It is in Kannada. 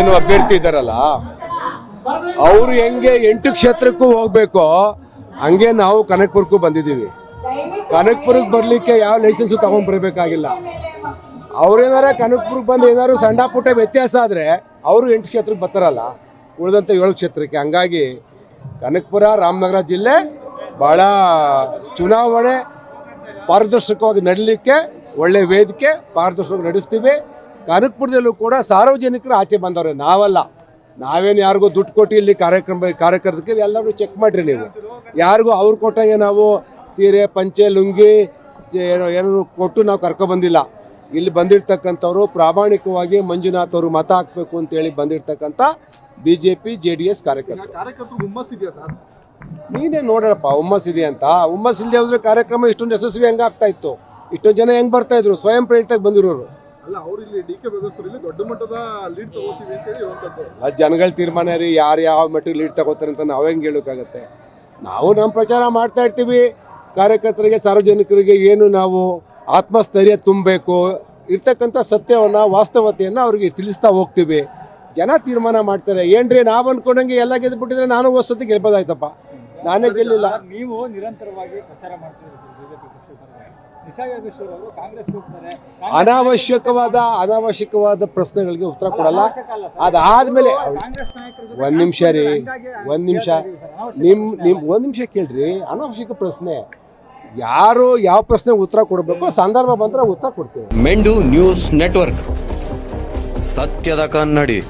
ಏನು ಅಭ್ಯರ್ಥಿ ಇದ್ದಾರಲ್ಲ ಅವರು ಹೆಂಗೆ ಎಂಟು ಕ್ಷೇತ್ರಕ್ಕೂ ಹೋಗ್ಬೇಕೋ, ಹಂಗೆ ನಾವು ಕನಕ್ಪುರಕ್ಕೂ ಬಂದಿದ್ದೀವಿ. ಕನಕ್ಪುರಕ್ಕೆ ಬರಲಿಕ್ಕೆ ಯಾವ ಲೈಸೆನ್ಸು ತಗೊಂಡ್ ಬರಬೇಕಾಗಿಲ್ಲ. ಅವ್ರೇನಾರ ಕನಕ್ಪುರಕ್ಕೆ ಬಂದು ಏನಾದ್ರು ಸಣ್ಣ ಪುಟ್ಟ ವ್ಯತ್ಯಾಸ ಆದರೆ ಅವರು ಎಂಟು ಕ್ಷೇತ್ರಕ್ಕೆ ಬರ್ತಾರಲ್ಲ ಉಳಿದಂಥ ಏಳು ಕ್ಷೇತ್ರಕ್ಕೆ. ಹಂಗಾಗಿ ಕನಕಪುರ, ರಾಮನಗರ ಜಿಲ್ಲೆ ಭಾಳ ಚುನಾವಣೆ ಪಾರದರ್ಶಕವಾಗಿ ನಡೀಲಿಕ್ಕೆ, ಒಳ್ಳೆ ವೇದಿಕೆ ಪಾರದರ್ಶಕವಾಗಿ ನಡೆಸ್ತೀವಿ. ಕನಕಪುರದಲ್ಲೂ ಕೂಡ ಸಾರ್ವಜನಿಕರು ಆಚೆ ಬಂದವ್ರೆ ನಾವಲ್ಲ. ನಾವೇನು ಯಾರಿಗೂ ದುಡ್ಡು ಕೊಟ್ಟು ಇಲ್ಲಿ ಕಾರ್ಯಕ್ರಮ ಕಾರ್ಯಕರ್ತಕ್ಕೆ ಎಲ್ಲರೂ ಚೆಕ್ ಮಾಡಿರಿ ನೀವು. ಯಾರಿಗೂ ಅವ್ರು ಕೊಟ್ಟಂಗೆ ನಾವು ಸೀರೆ ಪಂಚೆ ಲುಂಗಿ ಏನೋ ಏನೋ ಕೊಟ್ಟು ನಾವು ಕರ್ಕೊಬಂದಿಲ್ಲ ಇಲ್ಲಿ ಬಂದಿರ್ತಕ್ಕಂಥವ್ರು ಪ್ರಾಮಾಣಿಕವಾಗಿ ಮಂಜುನಾಥ್ ಅವರು ಮತ ಹಾಕಬೇಕು ಅಂತೇಳಿ ಬಂದಿರ್ತಕ್ಕಂಥ B J P J D S ಕಾರ್ಯಕರ್ತರು. ಸರ್? ನೀನೇ ನೋಡಪ್ಪ ಹುಮ್ಮಸ್ ಇದೆ ಅಂತ. ಹುಮ್ಮಸ್ ಇಲ್ಲದೆ ಹೋದ್ರೆ ಕಾರ್ಯಕ್ರಮ ಇಷ್ಟೊಂದು ಯಶಸ್ವಿ ಹೆಂಗಾಗ್ತಾ ಇತ್ತು? ಇಷ್ಟೊಂದು ಜನ ಹೆಂಗ್ ಬರ್ತಾ ಇದ್ರು? ಸ್ವಯಂ ಪ್ರೇರಿತಾಗಿ ಬಂದಿರೋರು. ಅದು ಜನಗಳ ತೀರ್ಮಾನ ರೀ, ಯಾರು ಯಾವ ಮಟ್ಟಿಗೆ ಲೀಡ್ ತಗೋತಾರೆ ಅಂತ ನಾವು ಹೆಂಗೆ ಹೇಳೋಕ್ಕಾಗತ್ತೆ ನಾವು ನಮ್ಮ ಪ್ರಚಾರ ಮಾಡ್ತಾ ಇರ್ತೀವಿ. ಕಾರ್ಯಕರ್ತರಿಗೆ, ಸಾರ್ವಜನಿಕರಿಗೆ ಏನು ನಾವು ಆತ್ಮಸ್ಥೈರ್ಯ ತುಂಬಬೇಕು ಇರ್ತಕ್ಕಂಥ ಸತ್ಯವನ್ನು, ವಾಸ್ತವತೆಯನ್ನು ಅವ್ರಿಗೆ ತಿಳಿಸ್ತಾ ಹೋಗ್ತೀವಿ. ಜನ ತೀರ್ಮಾನ ಮಾಡ್ತಾರೆ. ಏನ್ರಿ ನಾವು ಅಂದ್ಕೊಂಡಂಗೆ ಎಲ್ಲ ಗೆದ್ದುಬಿಟ್ಟಿದ್ರೆ ನಾನು ಹೊಸತಿ ಗೆಲ್ಬೋದಾಯ್ತಪ್ಪ? ನಾನೇ ಗೆಲ್ಲಿಲ್ಲ. ನೀವು ನಿರಂತರವಾಗಿ ಪ್ರಚಾರ ಮಾಡ್ತಿದ್ದೀರಿ ಸರ್ ಬಿಜೆಪಿ ಪಕ್ಷದ ಪರವಾಗಿ. ಅವರು ಕಾಂಗ್ರೆಸ್ಗೆ ಹೋಗ್ತಾರೆ. ಅನಾವಶ್ಯಕವಾದ ಅನಾವಶ್ಯಕವಾದ ಪ್ರಶ್ನೆಗಳಿಗೆ ಉತ್ತರ ಕೊಡಲ್ಲ. ಅದಾದ್ಮೇಲೆ ಕಾಂಗ್ರೆಸ್ ನಾಯಕರ ಜೊತೆ ಒಂದ್ ನಿಮಿಷ ರೀ ಒಂದ್ ನಿಮಿಷ. ನಿಮ್ ನಿಮ್ ಒಂದ್ ನಿಮಿಷ ಕೇಳ್ರಿ ಅನಾವಶ್ಯಕ ಪ್ರಶ್ನೆ. ಯಾರು ಯಾವ ಪ್ರಶ್ನೆ ಉತ್ತರ ಕೊಡಬೇಕು ಸಂದರ್ಭ ಬಂದ್ರೆ ಉತ್ತರ ಕೊಡ್ತೀವಿ. ಮೆಂಡು ನ್ಯೂಸ್ ನೆಟ್ವರ್ಕ್. ಸತ್ಯದ ಕನ್ನಡಿ.